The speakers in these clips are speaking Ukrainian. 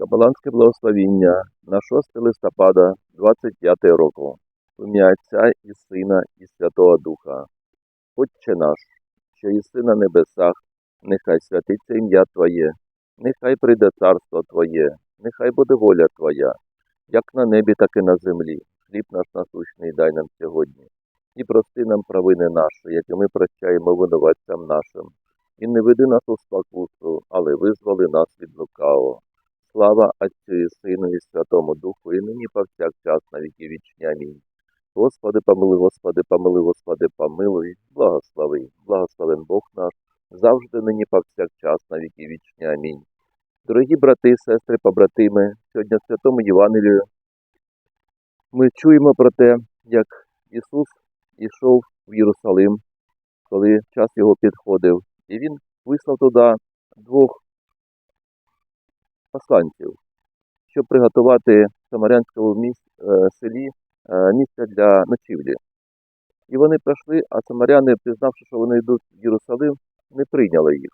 Кабаланське благословіння на 6 листопада 25 року. В ім'я Отця і Сина і Святого Духа. Отче наш, що єси на небесах, нехай святиться ім'я Твоє, нехай прийде царство Твоє, нехай буде воля Твоя, як на небі, так і на землі. Хліб наш насущний дай нам сьогодні. І прости нам провини наші, які ми прощаємо винуватцям нашим. І не веди нас у спокусу, але визволи нас від лукавого. Слава Отцю і Сину і Святому Духу, і нині повсякчас на віки вічні. Амінь. Господи, помилуй, Господи, помилуй, Господи, помилуй, благослови, благословен Бог наш, завжди нині повсякчас на віки вічні. Амінь. Дорогі брати, сестри, побратими, сьогодні в Святому Євангелію ми чуємо про те, як Ісус йшов в Єрусалим, коли час його підходив, і Він вислав туди двох посланців, щоб приготувати Самарянському міс- е, селі е, місце для ночівлі. І вони прийшли, а самаряни, пізнавши, що вони йдуть в Єрусалим, не прийняли їх.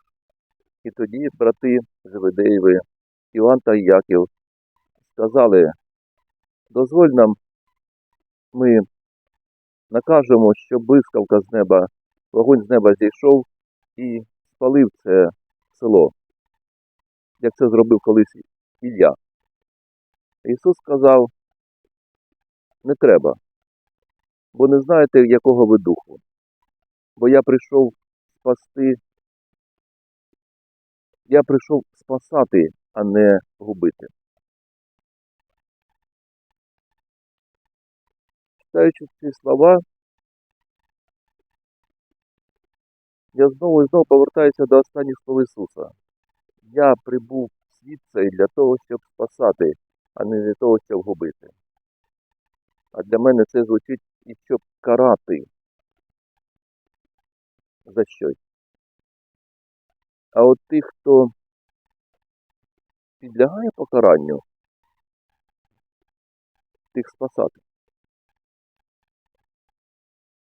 І тоді брати Живедеєви, Іван та Яків сказали, дозволь нам, ми накажемо, щоб блискавка з неба, вогонь з неба зійшов і спалив це село, як це зробив колись Ілля. Ісус сказав, не треба, бо не знаєте, якого ви духу. Бо я прийшов спасти, я прийшов спасати, а не губити. Читаючи ці слова, я знову і знову повертаюся до останніх слов Ісуса. Я прибув в світ цей для того, щоб спасати, а не для того, щоб губити. А для мене це звучить і щоб карати за щось. А от тих, хто підлягає покаранню, тих спасати.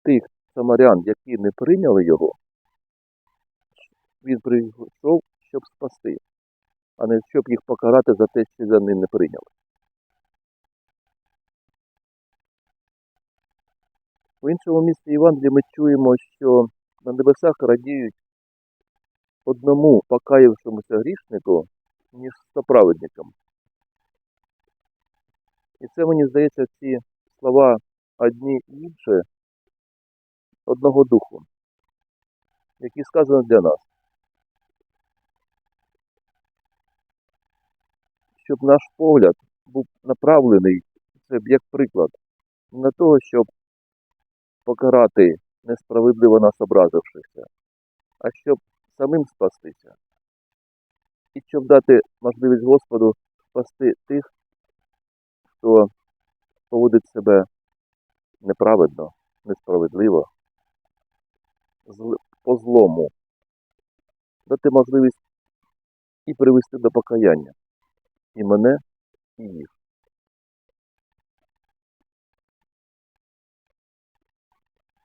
Тих самарян, які не прийняли його, він прийшов, щоб спасти, а не щоб їх покарати за те, що вони не прийняли. В іншому місці Євангелії ми чуємо, що на небесах радіють одному покаявшомуся грішнику, ніж ста. І це, мені здається, ці слова одні і інші одного духу, які сказані для нас. Щоб наш погляд був направлений, це як приклад, на того, щоб покарати несправедливо нас образившися, а щоб самим спастися. І щоб дати можливість Господу спасти тих, хто поводить себе неправедно, несправедливо, по злому, дати можливість і привести до покаяння і мене, і їх.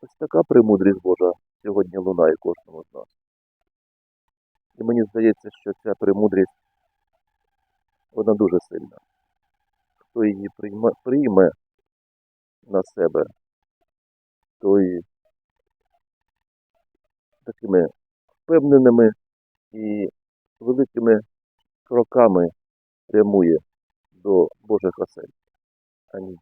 Ось така премудрість Божа сьогодні лунає кожному з нас. І мені здається, що ця премудрість, вона дуже сильна. Хто її прийме, прийме на себе, той такими впевненими і великими кроками прямує до Божих осель. Амінь.